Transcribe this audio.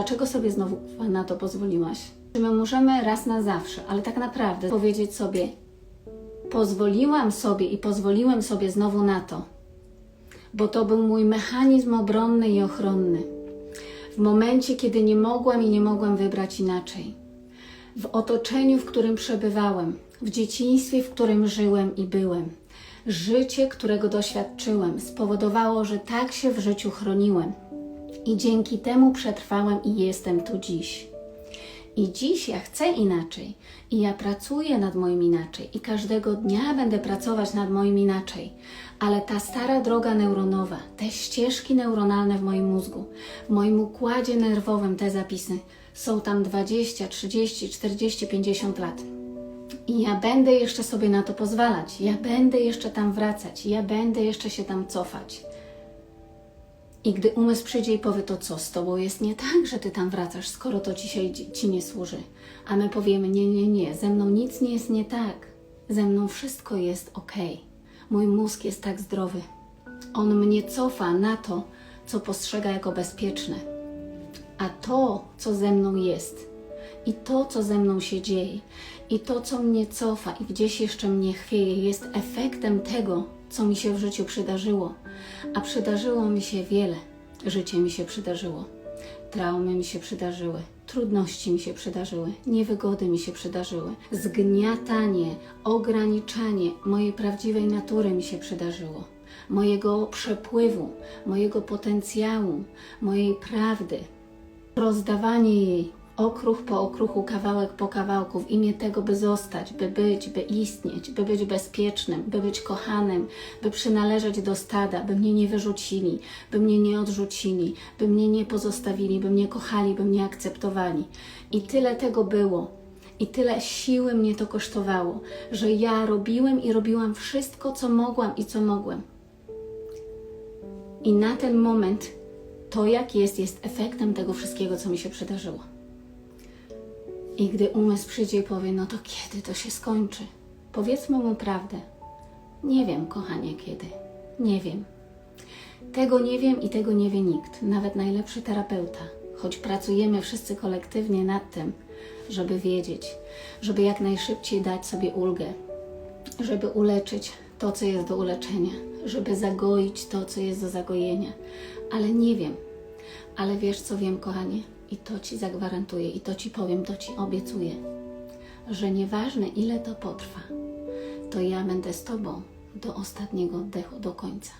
Dlaczego sobie znowu na to pozwoliłaś? Czy my możemy raz na zawsze, ale tak naprawdę powiedzieć sobie, pozwoliłam sobie i pozwoliłem sobie znowu na to, bo to był mój mechanizm obronny i ochronny. W momencie, kiedy nie mogłam i nie mogłam wybrać inaczej. W otoczeniu, w którym przebywałem, w dzieciństwie, w którym żyłem i byłem. Życie, którego doświadczyłem, spowodowało, że tak się w życiu chroniłem. I dzięki temu przetrwałem i jestem tu dziś. I dziś ja chcę inaczej. I ja pracuję nad moim inaczej. I każdego dnia będę pracować nad moim inaczej. Ale ta stara droga neuronowa, te ścieżki neuronalne w moim mózgu, w moim układzie nerwowym, te zapisy, są tam 20, 30, 40, 50 lat. I ja będę jeszcze sobie na to pozwalać. Ja będę jeszcze tam wracać. Ja będę jeszcze się tam cofać. I gdy umysł przyjdzie i powie, to co z tobą jest nie tak, że ty tam wracasz, skoro to dzisiaj ci- nie służy. A my powiemy, nie, nie, nie, ze mną nic nie jest nie tak. Ze mną wszystko jest ok. Mój mózg jest tak zdrowy. On mnie cofa na to, co postrzega jako bezpieczne. A to, co ze mną jest, i to, co ze mną się dzieje, i to, co mnie cofa i gdzieś jeszcze mnie chwieje, jest efektem tego, co mi się w życiu przydarzyło. A przydarzyło mi się wiele. Życie mi się przydarzyło. Traumy mi się przydarzyły. Trudności mi się przydarzyły. Niewygody mi się przydarzyły. Zgniatanie, ograniczanie mojej prawdziwej natury mi się przydarzyło. Mojego przepływu, mojego potencjału, mojej prawdy, rozdawanie jej okruch po okruchu, kawałek po kawałku, w imię tego, by zostać, by być, by istnieć, by być bezpiecznym, by być kochanym, by przynależeć do stada, by mnie nie wyrzucili, by mnie nie odrzucili, by mnie nie pozostawili, by mnie kochali, by mnie akceptowali. I tyle tego było. I tyle siły mnie to kosztowało, że ja robiłem i robiłam wszystko, co mogłam i co mogłem. I na ten moment to, jak jest, jest efektem tego wszystkiego, co mi się przydarzyło. I gdy umysł przyjdzie i powie, no to kiedy to się skończy? Powiedzmy mu prawdę. Nie wiem, kochanie, kiedy. Nie wiem. Tego nie wiem i tego nie wie nikt, nawet najlepszy terapeuta. Choć pracujemy wszyscy kolektywnie nad tym, żeby wiedzieć, żeby jak najszybciej dać sobie ulgę, żeby uleczyć to, co jest do uleczenia, żeby zagoić to, co jest do zagojenia. Ale nie wiem. Ale wiesz, co wiem, kochanie? I to Ci zagwarantuję, i to Ci powiem, to Ci obiecuję, że nieważne ile to potrwa, to ja będę z Tobą do ostatniego oddechu, do końca.